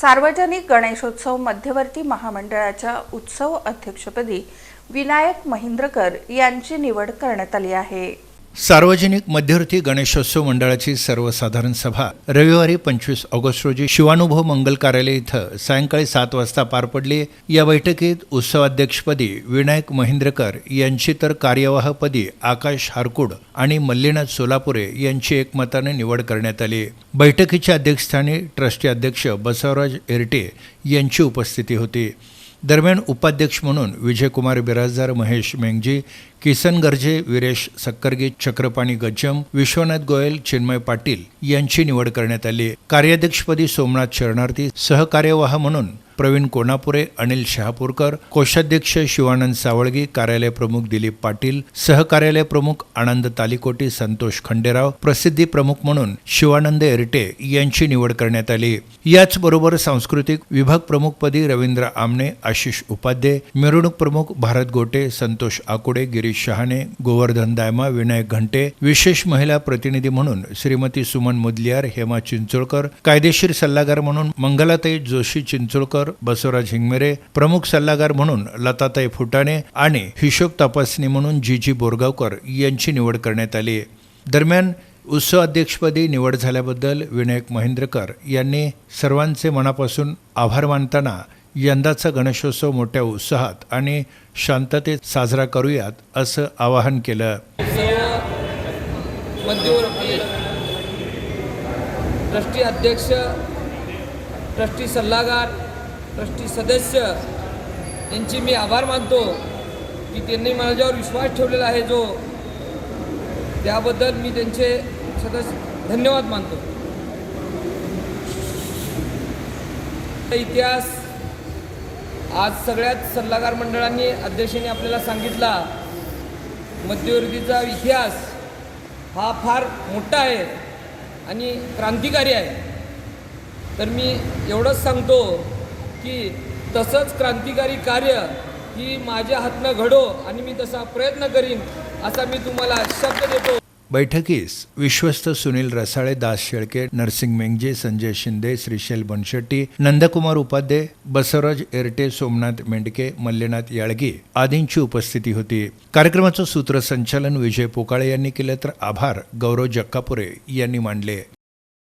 सार्वजनिक गणेशोत्सव मध्यवर्ती महामंडळाच्या उत्सव अध्यक्षपदी विनायक महिंद्रकर यांची निवड करण्यात आली आहे. सार्वजनिक मध्यवर्ती गणेशोत्सव मंडळाची सर्वसाधारण सभा. रविवारी पंचवीस ऑगस्ट रोजी शिवानुभव मंगल कार्यालय इथं सायंकाळी सात वाजता पार पडली. या बैठकीत उत्सवाध्यक्षपदी विनायक महेंद्रकर यांची तर कार्यवाहपदी आकाश हारकुड आणि मल्लीनाथ सोलापुरे यांची एकमताने निवड करण्यात आली. बैठकीच्या अध्यक्षस्थानी ट्रस्टी अध्यक्ष बसवराज एरटे यांची उपस्थिती होती. दरम्यान उपाध्यक्ष म्हणून विजयकुमार बिराजदार महेश मेंगजी किसन गर्जे विरेश सक्करगी चक्रपाणी गज्जम विश्वनाथ गोयल चिन्मय पाटील यांची निवड करण्यात आली. कार्याध्यक्षपदी सोमनाथ शरणार्थी सहकार्यवाह म्हणून प्रवीण कोणापुरे अनिल शहापूरकर कोषाध्यक्ष शिवानंद सावळगी कार्यालय प्रमुख दिलीप पाटील सहकार्यालय प्रमुख आनंद तालिकोटी संतोष खंडेराव प्रसिद्धी प्रमुख म्हणून शिवानंद एरटे यांची निवड करण्यात आली. याचबरोबर सांस्कृतिक विभाग प्रमुखपदी रवींद्र आमने आशिष उपाध्ये मिरवणूक प्रमुख भारत गोटे संतोष आकुडे गिरीश शहाणे गोवर्धन दायमा विनायक घंटे विशेष महिला प्रतिनिधी म्हणून श्रीमती सुमन मुदलियार हेमा चिंचोळकर कायदेशीर सल्लागार म्हणून मंगलाताई जोशी चिंचोळकर बसवराज हिंगमेरे प्रमुख सल्लागार म्हणून लताताई फुटाणे आणि हिशोब तपासणी म्हणून जी जी बोरगावकर यांची निवड करण्यात आली. दरम्यान उत्सव अध्यक्षपदी निवड झाल्याबद्दल विनायक महेंद्रकर यांनी सर्वांचे मनापासून आभार मानताना यंदाचा गणेशोत्सव मोठ्या उत्साहात आणि शांततेत साजरा करूयात असं आवाहन केलं. ट्रस्टी अध्यक्ष ट्रस्टी सल्लागार ट्रस्टी सदस्य यांचे मी आभार मानतो की त्यांनी माझ्यावर विश्वास ठेवलेला आहे जो. त्याबद्दल मी त्यांचे सदस्य धन्यवाद मानतो. इतिहास आज सगळ्याच सल्लागार मंडळांनी अध्यक्षांनी आपल्याला सांगितला. मध्यवर्तीचा इतिहास हा फार मोठा आहे आणि क्रांतिकारी आहे. तर मी एवढंच सांगतो की तसंच क्रांतिकारी कार्य ही माझ्या हातनं घडो आणि मी तसा प्रयत्न करीन असा मी तुम्हाला शब्द देतो. बैठकीस विश्वस्त सुनील रसाळे दास शेळके नरसिंग मेंगजे संजय शिंदे श्रीशैल बनशेट्टी नंदकुमार उपाध्ये बसवराज एरटे सोमनाथ मेंढके मल्लेनाथ याळगी आदींची उपस्थिती होती. कार्यक्रमाचं सूत्रसंचालन विजय पोकाळे यांनी केलं तर आभार गौरव जक्कापुरे यांनी मांडले.